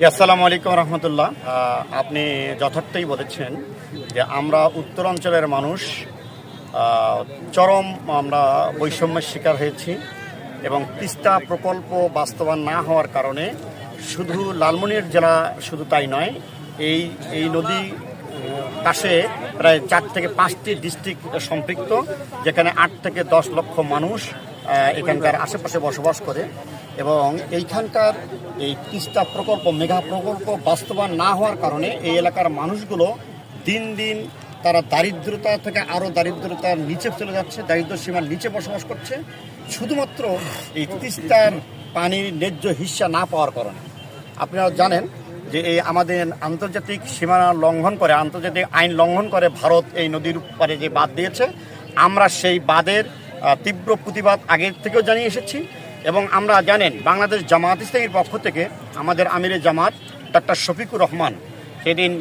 আসসালামু আলাইকুম রহমতুল্লাহ। আপনি যথার্থই বলেছেন যে আমরা উত্তরাঞ্চলের মানুষ চরম আমরা বৈষম্যের শিকার হয়েছি এবং তিস্তা প্রকল্প বাস্তবায়ন না হওয়ার কারণে শুধু লালমনির জেলা শুধু তাই নয়, এই এই নদী পাশে প্রায় চার থেকে পাঁচটি ডিস্ট্রিক্ট সম্পৃক্ত, যেখানে আট থেকে দশ লক্ষ মানুষ এখানকার আশেপাশে বসবাস করে। এবং এইখানকার এই তিস্তা প্রকল্প, মেঘা প্রকল্প বাস্তবায়ন না হওয়ার কারণে এই এলাকার মানুষগুলো দিন দিন তারা দারিদ্রতা থেকে আরও দারিদ্রতার নিচে চলে যাচ্ছে, দারিদ্র সীমার নিচে বসবাস করছে। শুধুমাত্র এই তিস্তার পানির ন্যায্য হিস্সা না পাওয়ার কারণে। আপনারা জানেন যে এই আমাদের আন্তর্জাতিক সীমানা লঙ্ঘন করে, আন্তর্জাতিক আইন লঙ্ঘন করে ভারত এই নদীর পারে যে বাদ দিয়েছে, আমরা সেই বাদের তীব্র প্রতিবাদ আগের থেকেও জানিয়ে এসেছি। এবং আমরা জানেন বাংলাদেশ জামাত ইসলামীর পক্ষ থেকে আমাদের আমিরে জামাত ডক্টর শফিকুর রহমান সেদিন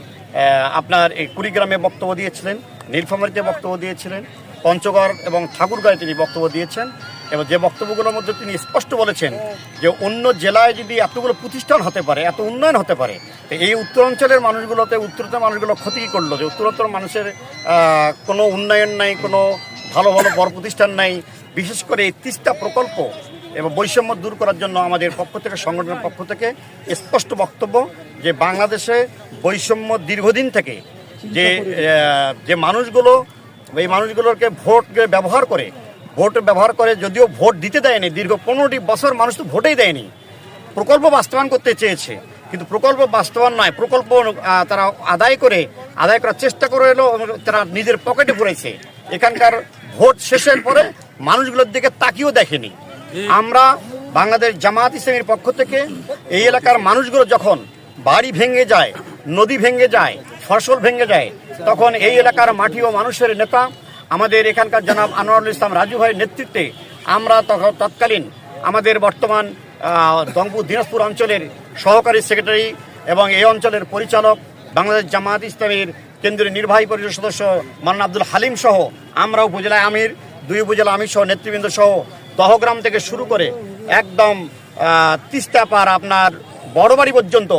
আপনার এই কুড়িগ্রামে বক্তব্য দিয়েছিলেন, নীলফামারীতে বক্তব্য দিয়েছিলেন, পঞ্চগড় এবং ঠাকুরগাঁয়ে তিনি বক্তব্য দিয়েছেন এবং যে বক্তব্যগুলোর মধ্যে তিনি স্পষ্ট বলেছেন যে অন্য জেলায় যদি এতগুলো প্রতিষ্ঠান হতে পারে, এত উন্নয়ন হতে পারে, তো এই উত্তরাঞ্চলের মানুষগুলোতে উত্তরাঞ্চল মানুষগুলো ক্ষতি করল? যে উত্তরাঞ্চল মানুষের কোনো উন্নয়ন নাই, কোনো ভালো ভালো বড় প্রতিষ্ঠান নাই, বিশেষ করে এই তিস্তা প্রকল্প এবং বৈষম্য দূর করার জন্য আমাদের পক্ষ থেকে, সংগঠনের পক্ষ থেকে স্পষ্ট বক্তব্য যে বাংলাদেশে বৈষম্য দীর্ঘদিন থেকে যে যে মানুষগুলো, এই মানুষগুলোকে ভোট ব্যবহার করে, ভোট ব্যবহার করে যদিও ভোট দিতে দেয়নি, দীর্ঘ পনেরোটি বছর মানুষ তো ভোটেই দেয়নি। প্রকল্প বাস্তবায়ন করতে চেয়েছে, কিন্তু প্রকল্প বাস্তবায়ন নয়, প্রকল্প তারা আদায় করে, আদায় করার চেষ্টা করে এলো তারা নিজের পকেটে পড়েছে এখানকার ভোট শেষের পরে মানুষগুলোর দিকে তাকিয়েও দেখেনি। আমরা বাংলাদেশ জামাত ইসলামের পক্ষ থেকে এই এলাকার মানুষগুলো যখন বাড়ি ভেঙে যায়, নদী ভেঙে যায়, ফসল ভেঙে যায়, তখন এই এলাকার মাটি ও মানুষের নেতা, আমাদের এখানকার জনাব আনোয়ারুল ইসলাম রাজু ভাইয়ের নেতৃত্বে আমরা তখন তৎকালীন আমাদের বর্তমান রংপুর দিনাজপুর অঞ্চলের সহকারী সেক্রেটারি এবং এই অঞ্চলের পরিচালক বাংলাদেশ জামাত ইসলামের কেন্দ্রীয় নির্বাহী পরিষদ সদস্য মান্না আব্দুল হালিম সহ আমরা উপজেলা আমির, দুই উপজেলা আমির সহ নেতৃবৃন্দ সহ দহগ্রাম থেকে শুরু করে একদম আহ, তিস্তা পার আপনার বড় বাড়ি পর্যন্ত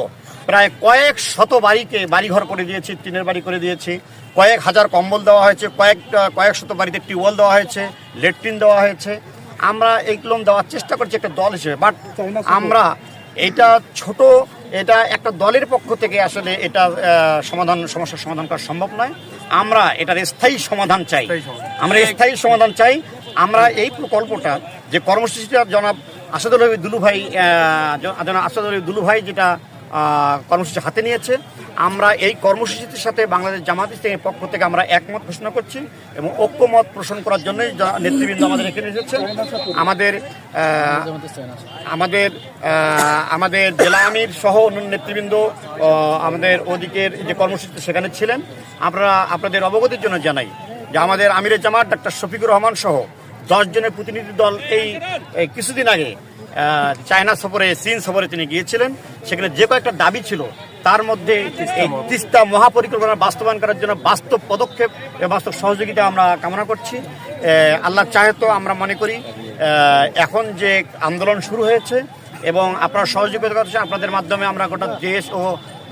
প্রায় কয়েক শত বাড়িকে বাড়িঘর করে দিয়েছি টিনের বাড়ি করে দিয়েছি। কয়েক হাজার কম্বল দেওয়া হয়েছে কয়েক কয়েক শত বাড়িতে টিউবওয়েল দেওয়া হয়েছে লেট্রিন দেওয়া হয়েছে। আমরা এইগুলো দেওয়ার চেষ্টা করছি একটা দল হিসেবে বাট আমরা এটা ছোট এটা একটা দলের পক্ষ থেকে আসলে এটা সমাধান সমস্যার সমাধান করা সম্ভব নয়। আমরা এটার স্থায়ী সমাধান চাই। আমরা স্থায়ী সমাধান চাই। আমরা এই প্রকল্পটা যে কর্মসূচিটা জনাব আসাদুল হবি দুলু ভাই জনাব আসাদুল হবি দুলু ভাই যেটা কর্মসূচি হাতে নিয়েছে, আমরা এই কর্মসূচির সাথে বাংলাদেশ জামাত ইসলামের পক্ষ থেকে আমরা একমত ঘোষণা করছি এবং ঐক্যমত পোষণ করার জন্যই নেতৃবৃন্দ আমাদের এখানে এসেছে আমাদের আমাদের আমাদের জেলা আমির সহ অন্যান্য নেতৃবৃন্দ আমাদের ওদিকের যে কর্মসূচিতে সেখানে ছিলেন। আমরা আপনাদের অবগতির জন্য জানাই যে আমাদের আমিরের জামাত ডাক্তার শফিকুর রহমান সহ দশ জনের প্রতিনিধি দল এই কিছুদিন আগে চায়না সফরে চীন সফরে তিনি গিয়েছিলেন। সেখানে যে কয়েকটা দাবি ছিল তার মধ্যে এই তিস্তা মহাপরিকল্পনা বাস্তবায়ন করার জন্য বাস্তব পদক্ষেপ বাস্তব সহযোগিতা আমরা কামনা করছি। আল্লাহ চাহে তো আমরা মনে করি এখন যে আন্দোলন শুরু হয়েছে এবং আপনারা সহযোগিতা করছেন আপনাদের মাধ্যমে আমরা গোটা দেশ ও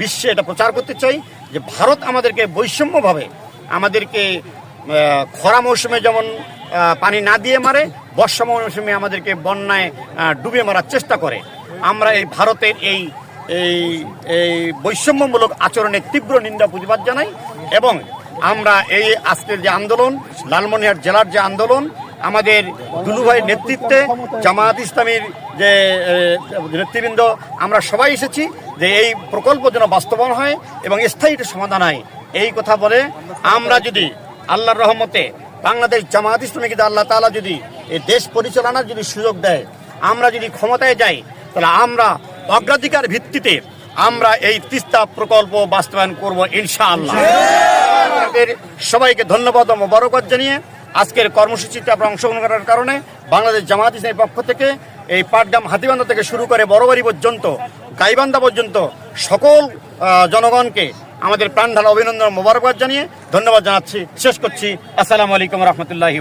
বিশ্বে এটা প্রচার করতে চাই যে ভারত আমাদেরকে বৈষম্যভাবে আমাদেরকে খরা মৌসুমে যেমন পানি না দিয়ে মারে, বর্ষা মৌসুমে আমাদেরকে বন্যায় ডুবে মারার চেষ্টা করে। আমরা এই ভারতের এই এই এই বৈষম্যমূলক আচরণের তীব্র নিন্দা প্রতিবাদ জানাই এবং আমরা এই আজকের যে আন্দোলন, লালমনিরহাট জেলার যে আন্দোলন, আমাদের দুলুভাইয়ের নেতৃত্বে জামায়াত ইসলামীর যে নেতৃবৃন্দ, আমরা সবাই এসেছি যে এই প্রকল্প যেন বাস্তবায়ন হয় এবং স্থায়ী সমাধান হয়। এই কথা বলে আমরা যদি আল্লাহর রহমতে বাংলাদেশ জামায়াত ইসলামীকে আল্লাহ তাআলা যদি এই দেশ পরিচালনার যদি সুযোগ দেয়, আমরা যদি ক্ষমতায় যাই, তাহলে আমরা অগ্রাধিকার ভিত্তিতে আমরা এই তিস্তা প্রকল্প বাস্তবায়ন করব ইনশাআল্লাহ। আপনাদের সবাইকে ধন্যবাদ ও মোবারকবাদ জানিয়ে আজকের কর্মসূচিতে আপনারা অংশগ্রহণ করার কারণে বাংলাদেশ জামায়াত ইসলামের পক্ষ থেকে এই পাটগ্রাম হাতিবান্ধা থেকে শুরু করে বড়বাড়ি পর্যন্ত, গাইবান্ধা পর্যন্ত সকল জনগণকে আমাদের প্রাণ ঢালা অভিনন্দন মোবারকবাদ জানিয়ে ধন্যবাদ জানাচ্ছি। শেষ করছি। আসসালামু আলাইকুম রহমতুল্লাহি